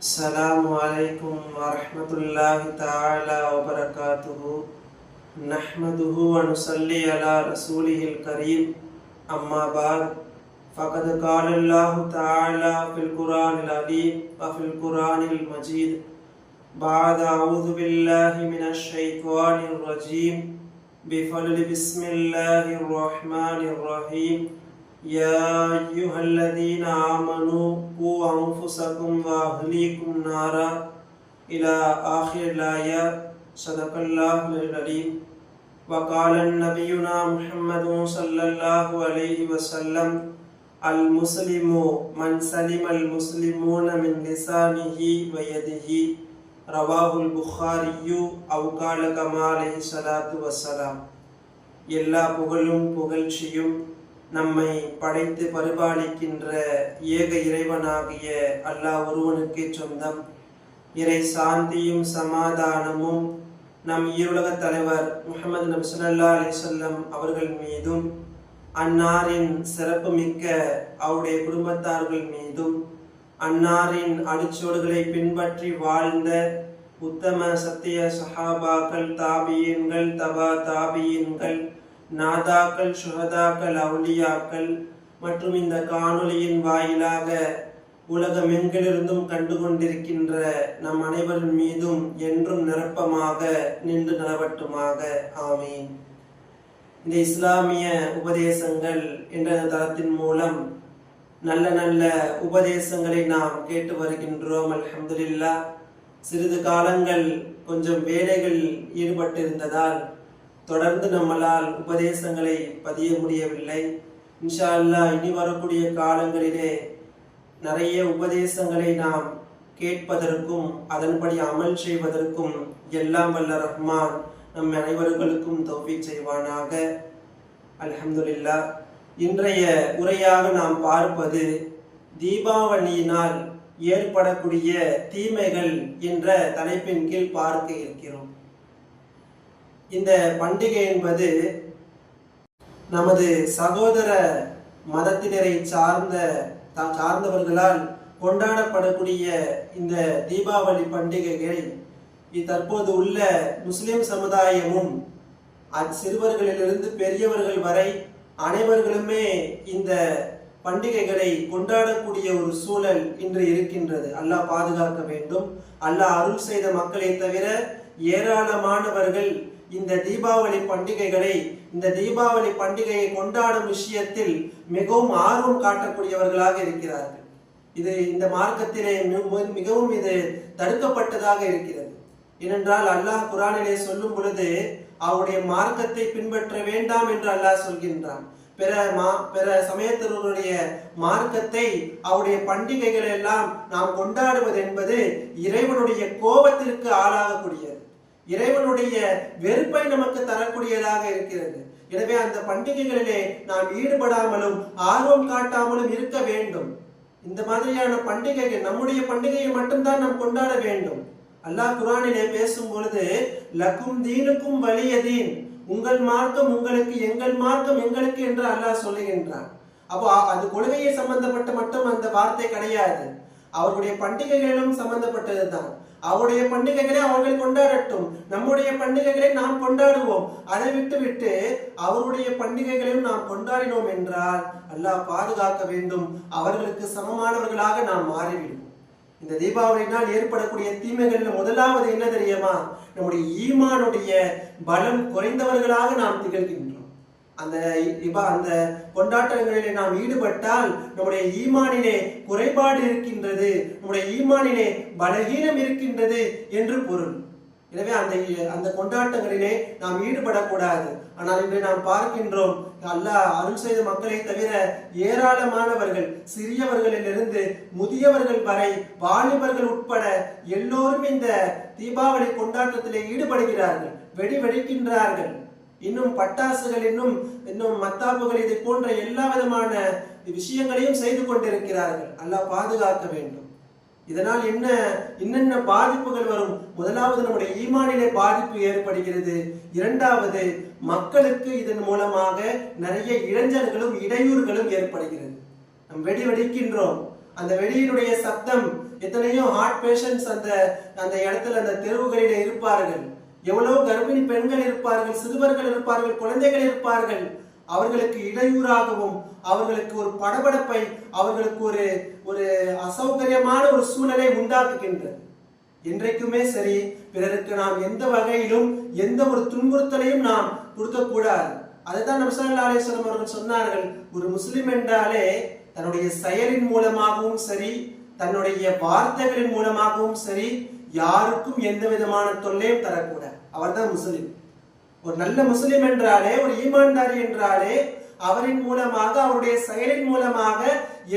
السلام عليكم ورحمة الله تعالى وبركاته. نحمده ونصلي على رسوله الكريم. أما بعد فقد قال الله تعالى في القرآن العليم وفي القرآن المجيد بعد أعوذ بالله من الشيطان الرجيم. بفضل بسم الله الرحمن الرحيم. يا أيها الذين آمنوا قوا أنفسكم وأهليكم نارا إلى آخر الآية صدق الله العليم وقال نبينا محمد صلى الله عليه وسلم المسلم من سلم المسلمون من لسانه ويده رواه البخاري أو قال كما عليه الصلاة والسلام எல்லா புகழும் புகழ்ச்சியும் நம்மை படைத்து பரிபாலிக்கின்ற ஏக இறைவனாகிய அல்லாஹ் ஒருவனுக்கு சொந்தம். இறை சாந்தியும் சமாதானமும் நம் ஈருலக தலைவர் முகமது நபி ஸல்லல்லாஹு அவர்கள் மீதும் அன்னாரின் சிறப்புமிக்க அவருடைய குடும்பத்தார்கள் மீதும் அன்னாரின் அடிச்சோடுகளை பின்பற்றி வாழ்ந்த உத்தம சத்திய சஹாபாக்கள் தாபியன்கள் தபா தாபியன்கள் நாதாக்கள் சுகதாக்கள் அவுலியாக்கள் மற்றும் இந்த காணொளியின் வாயிலாக உலகமெங்கிலிருந்தும் கண்டு கொண்டிருக்கின்ற நம் அனைவரின் மீதும் என்றும் நிரப்பமாக நின்று நிலவட்டுமாக. ஆமீன். இந்த இஸ்லாமிய உபதேசங்கள் என்ற தளத்தின் மூலம் நல்ல நல்ல உபதேசங்களை நாம் கேட்டு வருகின்றோம். அலமதுல்லா சிறிது காலங்கள் கொஞ்சம் வேலைகள் ஈடுபட்டிருந்ததால் தொடர்ந்து நம்மளால் உபதேசங்களை பதிய முடியவில்லை. இன்ஷா அல்லாஹ் இனி வரக்கூடிய காலங்களிலே நிறைய உபதேசங்களை நாம் கேட்பதற்கும் அதன்படி அமல் செய்வதற்கும் எல்லாம் வல்ல ரஹ்மான் நம் அனைவர்களுக்கும் தௌஃபீக் செய்வானாக. அல்ஹம்துலில்லா இன்றைய உரையாக நாம் பார்ப்பது தீபாவளியினால் ஏற்படக்கூடிய தீமைகள் என்ற தலைப்பின் கீழ் பார்க்க இருக்கிறோம். இந்த பண்டிகை என்பது நமது சகோதர மதத்தினரை சார்ந்த சார்ந்தவர்களால் கொண்டாடப்படக்கூடிய இந்த தீபாவளி பண்டிகைகளை தற்போது உள்ள முஸ்லிம் சமுதாயமும் அச்சிறுவர்களிலிருந்து சிறுவர்களிலிருந்து பெரியவர்கள் வரை அனைவர்களுமே இந்த பண்டிகைகளை கொண்டாடக்கூடிய ஒரு சூழல் இன்று இருக்கின்றது. அல்லாஹ் பாதுகாக்க வேண்டும். அல்லாஹ் அருள் செய்த மக்களை தவிர ஏராளமானவர்கள் இந்த தீபாவளி பண்டிகைகளை இந்த தீபாவளி பண்டிகையை கொண்டாடும் விஷயத்தில் மிகவும் ஆர்வம் காட்டக்கூடியவர்களாக இருக்கிறார்கள். இது இந்த மார்க்கத்திலே மிகவும் இது தடுக்கப்பட்டதாக இருக்கிறது. ஏனென்றால் அல்லாஹ் குரானிலே சொல்லும் பொழுது அவருடைய மார்க்கத்தை பின்பற்ற வேண்டாம் என்று அல்லாஹ் சொல்கின்றான். பிற மா பிற சமயத்தினருடைய மார்க்கத்தை அவருடைய பண்டிகைகள் எல்லாம் நாம் கொண்டாடுவது என்பது இறைவனுடைய கோபத்திற்கு ஆளாகக்கூடியது. இறைவனுடைய வெறுப்பை நமக்கு தரக்கூடியதாக இருக்கிறது. எனவே அந்த பண்டிகைகளிலே நாம் ஈடுபடாமலும் ஆர்வம் காட்டாமலும் இருக்க வேண்டும். இந்த மாதிரியான பண்டிகைகள் நம்முடைய பண்டிகையை மட்டும்தான் நாம் கொண்டாட வேண்டும். அல்லாஹ் குரானிலே பேசும் பொழுது லக்கும் தீனுக்கும் வலிய தீன். உங்கள் மார்க்கம் உங்களுக்கு எங்கள் மார்க்கம் எங்களுக்கு என்று அல்லாஹ் சொல்லுகின்றான். அப்போ அது கொள்கையை சம்பந்தப்பட்ட மட்டும் அந்த வார்த்தை கிடையாது. அவருடைய பண்டிகைகளிலும் சம்பந்தப்பட்டதுதான். அவருடைய பண்டிகைகளை அவர்கள் கொண்டாடட்டும். நம்முடைய பண்டிகைகளை நாம் கொண்டாடுவோம். அதை விட்டு விட்டு அவருடைய பண்டிகைகளையும் நாம் கொண்டாடினோம் என்றால் அல்லாஹ் பாதுகாக்க வேண்டும். அவர்களுக்கு சமமானவர்களாக நாம் மாறிவிடும் இந்த தீபாவளியினால் ஏற்படக்கூடிய தீமைகள்ல முதலாவது என்ன தெரியுமா? நம்முடைய ஈமானுடைய பலம் குறைந்தவர்களாக நாம் திகழ்கின்றோம். அந்த இபா அந்த கொண்டாட்டங்களிலே நாம் ஈடுபட்டால் நம்முடைய ஈமானிலே குறைபாடு இருக்கின்றது நம்முடைய ஈமானிலே பலகீனம் இருக்கின்றது என்று பொருள். எனவே அந்த அந்த கொண்டாட்டங்களிலே நாம் ஈடுபடக்கூடாது. ஆனால் இன்று நாம் பார்க்கின்றோம் அல்லாஹ் அருள் செய்த மக்களை தவிர ஏராளமானவர்கள் சிறியவர்களிலிருந்து முதியவர்கள் வரை வாலிபர்கள் உட்பட எல்லோரும் இந்த தீபாவளி கொண்டாட்டத்திலே ஈடுபடுகிறார்கள் வெடி வெடிக்கின்றார்கள். இன்னும் பட்டாசுகள் இன்னும் இன்னும் மத்தாப்புகள் இதை போன்ற எல்லா விதமான விஷயங்களையும் செய்து கொண்டிருக்கிறார்கள். அல்லாஹ் பாதுகாக்க வேண்டும். இதனால் என்ன என்னென்ன பாதிப்புகள் வரும்? முதலாவது நம்முடைய ஈமானிலே பாதிப்பு ஏற்படுகிறது. இரண்டாவது மக்களுக்கு இதன் மூலமாக நிறைய இளைஞர்களும் இடையூறுகளும் ஏற்படுகிறது. நம் வெடி வெடிக்கின்றோம். அந்த வெடியினுடைய சப்தம் எத்தனையோ ஹார்ட் பேஷண்ட்ஸ் அந்த அந்த இடத்துல அந்த தெருவுகளிலே இருப்பார்கள். எவ்வளவு கர்ப்பிணி பெண்கள் இருப்பார்கள் சிறுவர்கள் இருப்பார்கள் குழந்தைகள் இருப்பார்கள் அவர்களுக்கு இடையூறாகவும் அவர்களுக்கு ஒரு படபடப்பை அவர்களுக்கு ஒரு ஒரு அசௌகரியமான ஒரு சூழலை உண்டாக்குகின்றது. என்றைக்குமே சரி பிறருக்கு நாம் எந்த வகையிலும் எந்த ஒரு துன்புறுத்தலையும் நாம் கொடுக்கக்கூடாது. அதைத்தான் அதுதான் நபிசல்லா அலிஸ்லாம் அவர்கள் சொன்னார்கள் ஒரு முஸ்லிம் என்றாலே தன்னுடைய செயலின் மூலமாகவும் சரி தன்னுடைய வார்த்தைகளின் மூலமாகவும் சரி யாருக்கும் எந்த விதமான தொல்லையும் தரக்கூடாது. அவர்தான் முஸ்லிம். ஒரு நல்ல முஸ்லிம் என்றாலே ஒரு ஈமான்தாரி என்றாலே அவரின் மூலமாக அவருடைய செயலின் மூலமாக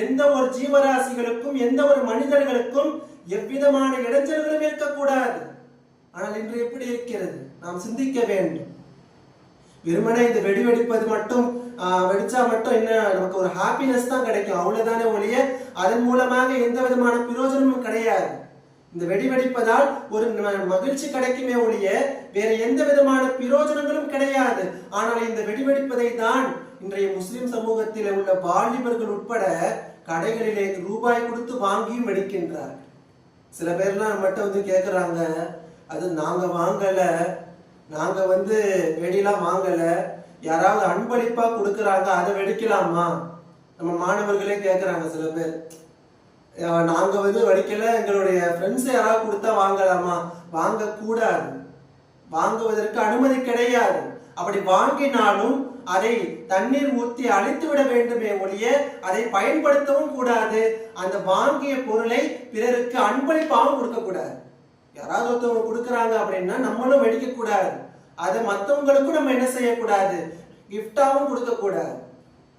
எந்த ஒரு ஜீவராசிகளுக்கும் எந்த ஒரு மனிதர்களுக்கும் எவ்விதமான இடைஞ்சல்களும் இருக்கக்கூடாது. ஆனால் இன்று எப்படி இருக்கிறது? நாம் சிந்திக்க வேண்டும். வெறுமனே இந்த வெடி வெடிப்பது மட்டும் வெடிச்சா மட்டும் என்ன நமக்கு ஒரு ஹாப்பினஸ் தான் கிடைக்கும். அவ்வளவுதானே ஒழிய அதன் மூலமாக எந்த விதமான பிரயோஜனமும் கிடையாது. இந்த வெடி வெடிப்பதால் ஒரு மகிழ்ச்சி கிடைக்குமே ஒழிய வேற எந்த விதமான பிரயோஜனங்களும் கிடையாது. ஆனால் இந்த வெடி வெடிப்பதை தான் இன்றைய முஸ்லிம் சமூகத்தில் உள்ள வாலிபர்கள் உட்பட கடைகளிலே ரூபாய் கொடுத்து வாங்கியும் வெடிக்கின்றார். சில பேர்லாம் நம்மகிட்ட வந்து கேட்குறாங்க அது நாங்க வாங்கல நாங்க வந்து வெடிலாம் வாங்கல யாராவது அன்பளிப்பா கொடுக்கறாங்க அதை வெடிக்கலாமா? நம்ம மாணவர்களே கேட்குறாங்க சில பேர். நாங்கள் நாங்க வந்து வடிக்கல. எங்களுடைய ஃப்ரெண்ட்ஸ் யாராவது கொடுத்தா வாங்கலாமா? வாங்க கூடாது வாங்குவதற்கு அனுமதி கிடையாது. அப்படி வாங்கினாலும் அதை தண்ணீர் ஊற்றி அழித்து விட வேண்டுமே ஒழிய அதை பயன்படுத்தவும் கூடாது. அந்த வாங்கிய பொருளை பிறருக்கு அன்பளிப்பாகவும் கொடுக்கக்கூடாது. யாராவது ஒருத்தவங்க கொடுக்குறாங்க அப்படின்னா நம்மளும் வெடிக்கக்கூடாது. அதை மற்றவங்களுக்கும் நம்ம என்ன செய்யக்கூடாது? கிஃப்டாகவும் கொடுக்கக்கூடாது.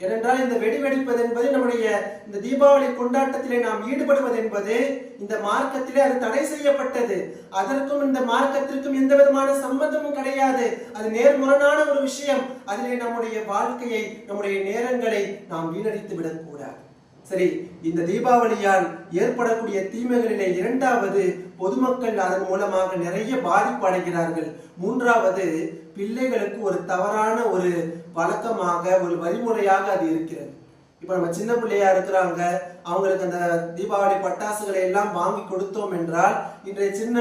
ஏனென்றால் இந்த வெடி வெடிப்பது என்பது நம்முடைய இந்த தீபாவளி கொண்டாட்டத்திலே நாம் ஈடுபடுவது என்பது இந்த மார்க்கத்திலே அது தடை செய்யப்பட்டது. அதற்கும் இந்த மார்க்கத்திற்கும் எந்த விதமான சம்பந்தமும் கிடையாது. அது நேர்முரணான ஒரு விஷயம். அதிலே நம்முடைய வாழ்க்கையை நம்முடைய நேரங்களை நாம் வீணடித்து விடக்கூடாது. சரி இந்த தீபாவளியால் ஏற்படக்கூடிய தீமைகளிலே இரண்டாவது பொதுமக்கள் அதன் மூலமாக நிறைய பாதிப்பு அடைகிறார்கள். மூன்றாவது பிள்ளைகளுக்கு ஒரு தவறான ஒரு வழக்கமாக ஒரு வழிமுறையாக அது இருக்கிறது. இப்ப நம்ம சின்ன பிள்ளையா இருக்கிறாங்க அவங்களுக்கு அந்த தீபாவளி பட்டாசுகளை எல்லாம் வாங்கி கொடுத்தோம் என்றால் இன்றைய சின்ன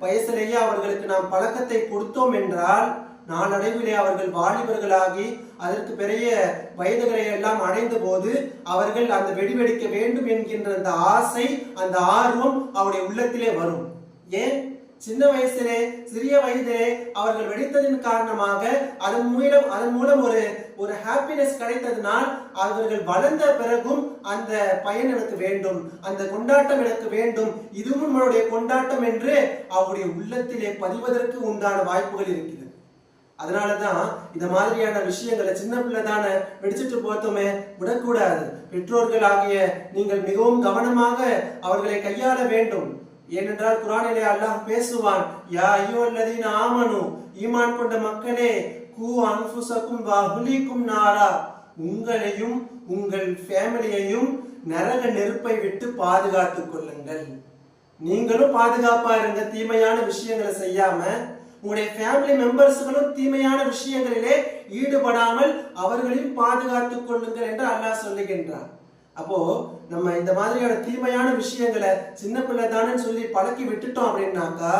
வயசுலேயே அவர்களுக்கு நாம் பழக்கத்தை கொடுத்தோம் என்றால் நாளடைவிலே அவர்கள் வாலிபர்களாகி அதற்கு பெரிய வயதுகளை எல்லாம் அடைந்த போது அவர்கள் அந்த வெடி வெடிக்க வேண்டும் என்கின்ற அந்த ஆசை அந்த ஆர்வம் அவருடைய உள்ளத்திலே வரும். ஏன்? சின்ன வயசிலே சிறிய வயதிலே அவர்கள் வெடித்ததின் காரணமாக அதன் மூலம் அதன் மூலம் ஒரு ஒரு ஹாப்பினஸ் கிடைத்ததினால் அவர்கள் வளர்ந்த பிறகும் அந்த பயன் எனக்கு வேண்டும் அந்த கொண்டாட்டம் எனக்கு வேண்டும். இதுவும் நம்மளுடைய கொண்டாட்டம் என்று அவருடைய உள்ளத்திலே பதிவதற்கு உண்டான வாய்ப்புகள் இருக்கிறது. அதனாலதான் இந்த மாதிரியான விஷயங்களை சின்ன பிள்ளை தானே வெடிச்சிட்டு போத்தோமே விடக்கூடாது. பெற்றோர்கள் ஆகிய நீங்கள் மிகவும் கவனமாக அவர்களை கையாள வேண்டும். ஏனென்றால் குரானிலே அல்லாஹ் பேசுவான் யா ஐயோ அல்லதீன் ஆமனு ஈமான் கொண்ட மக்களே கூ அன்ஃபுசக்கும் வஹுலிக்கும் நாரா. உங்களையும் உங்கள் ஃபேமிலியையும் நரக நெருப்பை விட்டு பாதுகாத்துக் கொள்ளுங்கள். நீங்களும் பாதுகாப்பா இருங்க தீமையான விஷயங்களை செய்யாம உங்களுடைய ஃபேமிலி மெம்பர்ஸ்களும் தீமையான விஷயங்களிலே ஈடுபடாமல் அவர்களையும் பாதுகாத்துக் கொள்ளுங்கள் என்று அல்லாஹ் சொல்லுகின்றார் அப்போ நம்ம இந்த மாதிரியான தீமையான விஷயங்களை சின்ன பிள்ளை தானே சொல்லி பழக்கி விட்டுட்டோம் அப்படின்னாக்கா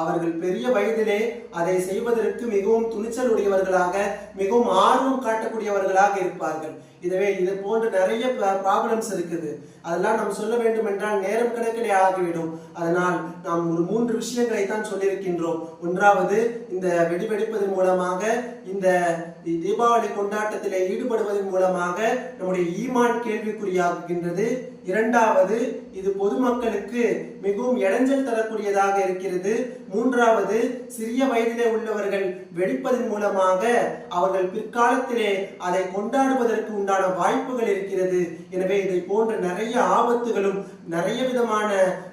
அவர்கள் பெரிய வயதிலே அதை செய்வதற்கு மிகவும் துணிச்சல் உடையவர்களாக மிகவும் ஆர்வம் காட்டக்கூடியவர்களாக இருப்பார்கள். இதுவே இது போன்று நிறைய ப்ராப்ளம்ஸ் இருக்குது. அதெல்லாம் நாம் சொல்ல வேண்டும் என்றால் நேரம் கணக்கிலே ஆகிவிடும். அதனால் நாம் ஒரு மூன்று விஷயங்களை தான் சொல்லியிருக்கின்றோம். ஒன்றாவது இந்த வெடிவெடிப்பதன் மூலமாக இந்த தீபாவளி கொண்டாட்டத்தில் ஈடுபடுவதன் மூலமாக நம்முடைய ஈமான் கேள்விக்குறியாகின்றது இரண்டாவது இது பொதுமக்களுக்கு மிகவும் இடைஞ்சல் தரக்கூடியதாக இருக்கிறது. மூன்றாவது சிறிய வயதிலே உள்ளவர்கள் வெடிப்பதன் மூலமாக அவர்கள் பிற்காலத்திலே அதை கொண்டாடுவதற்கு உண்டான வாய்ப்புகள் இருக்கிறது. எனவே இதை போன்ற நிறைய ஆபத்துகளும் நிறைய விதமான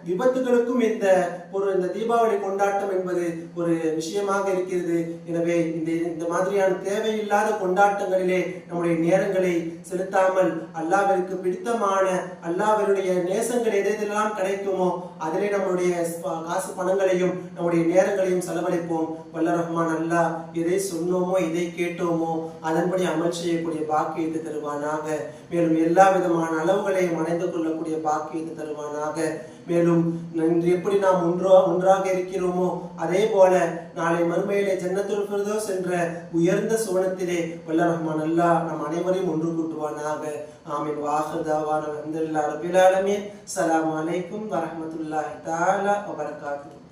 விபத்துகளுக்கும் இந்த ஒரு இந்த தீபாவளி கொண்டாட்டம் என்பது ஒரு விஷயமாக இருக்கிறது. எனவே இந்த இந்த மாதிரியான தேவையில்லாத கொண்டாட்டங்களிலே நம்முடைய நேரங்களை செலுத்தாமல் அல்லாவிற்கு பிடித்தமான அல்லாவினுடைய நேசங்கள் எதெல்லாம் கிடைக்குமோ அதிலே நம்முடைய காசு பணங்களையும் நம்முடைய நேரங்களையும் செலவழிப்போம். வல்ல ரஹ்மான் அல்லாஹ் எதை சொன்னோமோ எதை கேட்டோமோ அதன்படி அமல் செய்யக்கூடிய பாக்கியத்தை தருவானாக. மேலும் எல்லா விதமான அளவுகளையும் அடைந்து கொள்ளக்கூடிய பாக்கியத்தை தருவானாக. மேலும் இன்று எப்படி நாம் ஒன்றோ ஒன்றாக இருக்கிறோமோ அதே போல நாளை மறுமையிலே ஜன்னத்துல் சென்ற என்ற உயர்ந்த சுவனத்திலே வல்ல ரஹ்மான் அல்லாஹ் நம் அனைவரையும் ஒன்று கூட்டுவானாக. ஆமீன். வாஹதாவான தாவான அல்ஹம்துலில்லாஹி சலாம் அலைக்கும் வரமத்துல்லாஹி தாலா வபரகாத்துஹு.